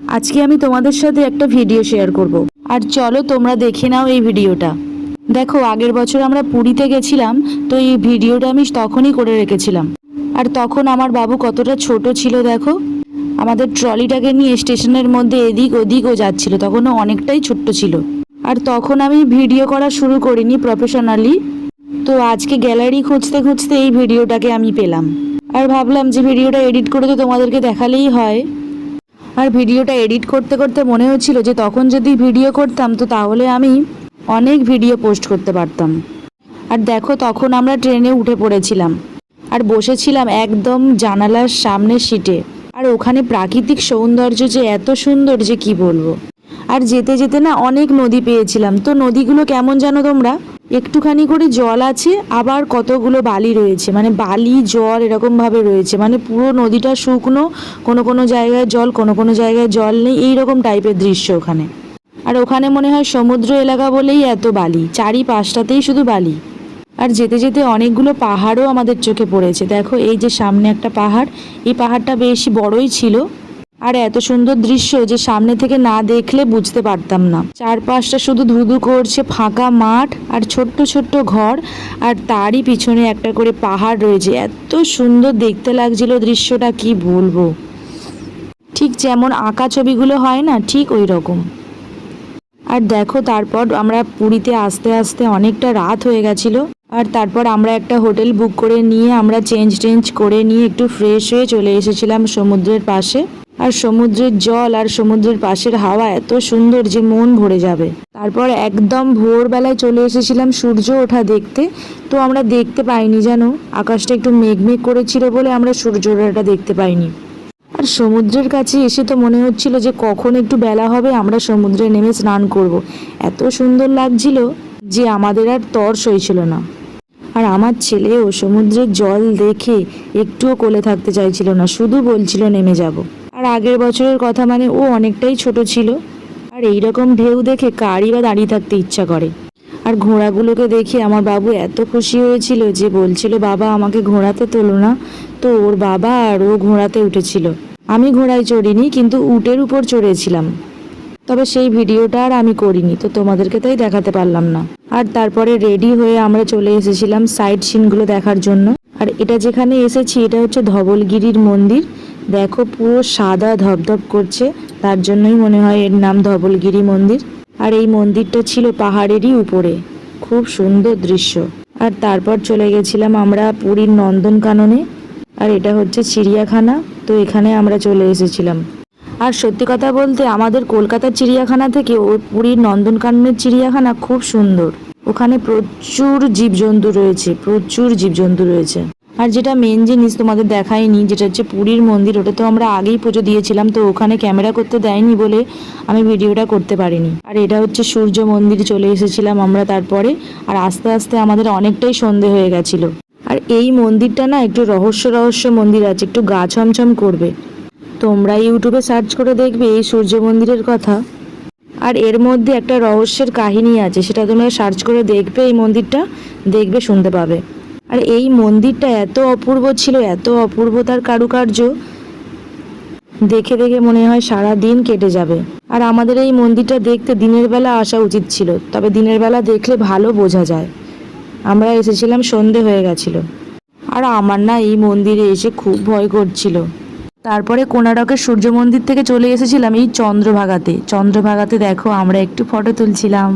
আজকে আমি তোমাদের সাথে একটা ভিডিও শেয়ার করব। আর চলো তোমরা দেখে নাও এই ভিডিওটা দেখো, আগের বছর আমরা পুরীতে গেছিলাম, তো এই ভিডিওটা আমি তখনই করে রেখেছিলাম। আর তখন আমার বাবু কতটা ছোট ছিল, দেখো। আমাদের ট্রলিটাকে নিয়ে স্টেশনের মধ্যে এদিক ওদিক ও যাচ্ছিল তখন অনেকটাই ছোট্ট ছিল। আর তখন আমি ভিডিও করা শুরু করিনি প্রফেশনালি তো আজকে গ্যালারি খুঁজতে খুঁজতে এই ভিডিওটাকে আমি পেলাম। আর ভাবলাম যে ভিডিওটা এডিট করে তো তোমাদেরকে দেখালেই হয়। আর ভিডিওটা এডিট করতে করতে মনে হচ্ছিল যে তখন যদি ভিডিও করতাম, তো তাহলে আমি অনেক ভিডিও পোস্ট করতে পারতাম। আর দেখো, তখন আমরা ট্রেনে উঠে পড়েছিলাম। আর বসেছিলাম একদম জানালার সামনের সিটে। আর ওখানে প্রাকৃতিক সৌন্দর্য যে এত সুন্দর যে কি বলব? আর যেতে যেতে না অনেক নদী পেয়েছিলাম। তো নদীগুলো কেমন জানো তোমরা? একটুখানি করে জল আছে, আবার কতগুলো বালি রয়েছে। মানে বালি, জল এরকম ভাবে রয়েছে। মানে পুরো নদীটা শুকনো, কোনো কোনো জায়গায় জল, কোনো কোনো জায়গায় জল নেই এই রকম টাইপের দৃশ্য ওখানে। আর ওখানে মনে হয় সমুদ্র এলাকা বলেই এত বালি। চারি পাশটাতেই শুধু বালি। আর যেতে যেতে অনেকগুলো পাহাড়ও আমাদের চোখে পড়েছে। দেখো, এই যে সামনে একটা পাহাড়, এই পাহাড়টা বেশি বড়ই ছিল। আর এত সুন্দর দৃশ্য যে সামনে থেকে না দেখলে বুঝতে পারতাম না। চারপাশটা শুধু ধুধু করছে, ফাঁকা মাঠ আর ছোট্ট ছোট্ট ঘর আর তারই পিছনে একটা করে পাহাড় রয়েছে। এত সুন্দর দেখতে লাগছিল দৃশ্যটা, কি বলব? ঠিক যেমন আঁকা ছবিগুলো হয় না, ঠিক ওই রকম আর দেখো, তারপর আমরা পুরীতে আস্তে আস্তে অনেকটা রাত হয়ে গেছিল। আর তারপর আমরা একটা হোটেল বুক করে নিয়ে আমরা চেঞ্জ টেঞ্জ করে নিয়ে একটু ফ্রেশ হয়ে চলে এসেছিলাম সমুদ্রের পাশে। আর সমুদ্রের জল আর সমুদ্রের পাশের হাওয়া এত সুন্দর যে মন ভরে যাবে তারপর একদম ভোরবেলায় চলে এসেছিলাম সূর্য ওঠা দেখতে তো আমরা দেখতে পাইনি জানো, আকাশটা একটু মেঘমেঘ করেছিল বলে আমরা সূর্য ওঠাটা দেখতে পাইনি আর সমুদ্রের কাছে এসে তো মনে হচ্ছিল যে কখন একটু বেলা হবে, আমরা সমুদ্রে নেমে স্নান করব। এত সুন্দর লাগছিল যে আমাদের আর তর সইছিল না আর আমার ছেলেও সমুদ্রের জল দেখে একটুও কোলে থাকতে চাইছিল না, শুধু বলছিল, নেমে যাব। আর আগের বছরের কথা মানে ও অনেকটাই ছোট ছিল। আর এই রকম ঢেউ দেখে কারই বা দাঁড়িয়ে থাকতে ইচ্ছা করে। আর ঘোড়াগুলোকে দেখে আমার বাবু এত খুশি হয়েছিল যে বলছিল, বাবা, আমাকে ঘোড়াতে তোলো না। তো ওর বাবা আর ও ঘোড়াতে উঠেছিল। আমি ঘোড়ায় চড়িনি, কিন্তু উটের উপর চড়েছিলাম। তবে সেই ভিডিওটা আর আমি করিনি, তো তোমাদেরকে তাই দেখাতে পারলাম না। আর তারপরে রেডি হয়ে আমরা চলে এসেছিলাম সাইড সিনগুলো দেখার জন্য। আর এটা যেখানে এসেছি, এটা হচ্ছে ধবলগিরির মন্দির। দেখো, পুরো সাদা ধপধপ করছে। তার জন্যই মনে হয় এর নাম ধবলগিরি মন্দির। আর এই মন্দিরটা ছিল পাহাড়েরই উপরে। খুব সুন্দর দৃশ্য। আর তারপর চলে গেছিলাম আমরা পুরীর নন্দনকাননে। আর এটা হচ্ছে চিড়িয়াখানা। তো এখানে আমরা চলে এসেছিলাম। আর সত্যি কথা বলতে আমাদের কলকাতার চিড়িয়াখানা থেকে ওই পুরীর নন্দনকাননের চিড়িয়াখানা খুব সুন্দর। ওখানে প্রচুর জীবজন্তু রয়েছে, প্রচুর জীবজন্তু রয়েছে। আর যেটা মেন জিনিস তোমাদের দেখায়নি, যেটা হচ্ছে পুরীর মন্দির, ওটা তো আমরা আগেই পুজো দিয়েছিলাম, তো ওখানে ক্যামেরা করতে দেয়নি বলে আমি ভিডিওটা করতে পারিনি। আর এটা হচ্ছে সূর্য মন্দির, চলে এসেছিলাম আমরা তারপরে, আর আস্তে আস্তে আমাদের অনেকটাই সন্ধে হয়ে গেছিল। আর এই মন্দিরটা না একটু রহস্য রহস্য মন্দির আছে, একটু গা ছমছম করবে। তোমরা ইউটিউবে সার্চ করে দেখবে এই সূর্য মন্দিরের কথা। আর এর মধ্যে একটা রহস্যের কাহিনী আছে, সেটা তোমরা সার্চ করে দেখবে এই মন্দিরটা, দেখবে শুনতে পাবে। আর এই মন্দিরটা এত অপূর্ব ছিল, এত অপূর্ব তার কারুকার্য। দেখে দেখে মনে হয় সারা দিন কেটে যাবে। আর আমাদের এই মন্দিরটা দেখতে দিনের বেলা আসা উচিত ছিল, তবে দিনের বেলা দেখলে ভালো বোঝা যায়। আমরা এসেছিলাম, সন্ধে হয়ে গেছিল। আর আমার না এই মন্দিরে এসে খুব ভয় করছিল। তারপরে কোনারকের সূর্য মন্দির থেকে চলে এসেছিলাম এই চন্দ্রভাগাতে। চন্দ্রভাগাতে দেখো আমরা একটু ফটো তুলছিলাম।